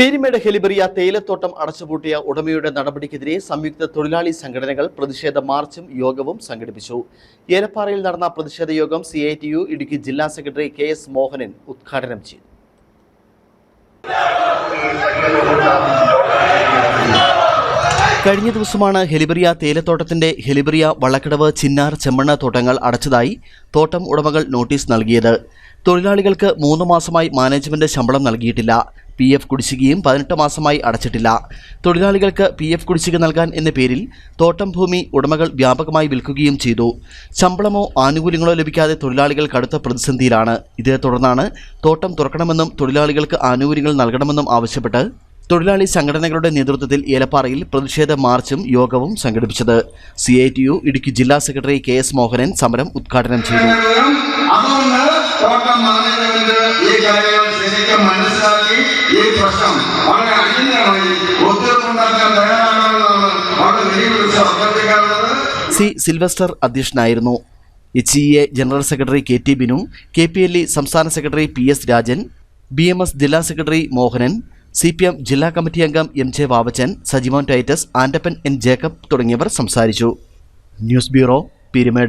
പീരിമേട് ഹെലിബറിയ തേയിലത്തോട്ടം അടച്ചുപൂട്ടിയ ഉടമയുടെ നടപടിക്കെതിരെ സംയുക്ത തൊഴിലാളി സംഘടനകൾ പ്രതിഷേധ മാർച്ചും യോഗവും സംഘടിപ്പിച്ചു. ഏലപ്പാറയിൽ നടന്ന പ്രതിഷേധ യോഗം C I T U Idukki ജില്ലാ സെക്രട്ടറി കെ എസ് മോഹനൻ ഉദ്ഘാടനം ചെയ്തു. കഴിഞ്ഞ ദിവസമാണ് ഹെലിബറിയ തേയിലത്തോട്ടത്തിന്റെ ഹെലിബറിയ വള്ളക്കടവ് ചിന്നാർ ചെമ്മണ്ണ തോട്ടങ്ങൾ അടച്ചതായി തോട്ടം ഉടമകൾ നോട്ടീസ് നൽകിയത്. തൊഴിലാളികൾക്ക് മൂന്ന് മാസമായി മാനേജ്മെന്റ് ശമ്പളം നൽകിയിട്ടില്ല. പി എഫ് കുടിശ്ശികയും പതിനെട്ട് മാസമായി അടച്ചിട്ടില്ല. തൊഴിലാളികൾക്ക് പി എഫ് കുടിശ്ശിക നൽകാൻ എന്ന പേരിൽ തോട്ടം ഭൂമി ഉടമകൾ വ്യാപകമായി വിൽക്കുകയും ചെയ്തു. ശമ്പളമോ ആനുകൂല്യങ്ങളോ ലഭിക്കാതെ തൊഴിലാളികൾ കടുത്ത പ്രതിസന്ധിയിലാണ്. ഇതേ തുടർന്നാണ് തോട്ടം തുറക്കണമെന്നും തൊഴിലാളികൾക്ക് ആനുകൂല്യങ്ങൾ നൽകണമെന്നും ആവശ്യപ്പെട്ട് തൊഴിലാളി സംഘടനകളുടെ നേതൃത്വത്തിൽ ഏലപ്പാറയിൽ പ്രതിഷേധ മാർച്ചും യോഗവും സംഘടിപ്പിച്ചത്. C I T U Idukki ജില്ലാ സെക്രട്ടറി കെ എസ് മോഹനൻ സമരം ഉദ്ഘാടനം ചെയ്തു. ശരിക്കും മനസ്സിലാക്കി ഈ പ്രശ്നം വളരെ അടിയന്തരമായി ഒത്തുതീർപ്പുണ്ടാക്കാൻ തയ്യാറാകണമെന്നാണ് അവിടെ വെല്ലുവിളിച്ച് അഭ്യർത്ഥിക്കാനുള്ളത് സി സിൽവസ്റ്റർ അധ്യക്ഷനായിരുന്നു. H E A general secretary K T Binu K P L E സംസ്ഥാന secretary P S Rajan B M S ജില്ലാ secretary Mohanan C P M ജില്ലാ കമ്മിറ്റി അംഗം M J Vavachan Sajimon Titus Andappan N Jacob തുടങ്ങിയവർ സംസാരിച്ചു. News bureau Peerumedu.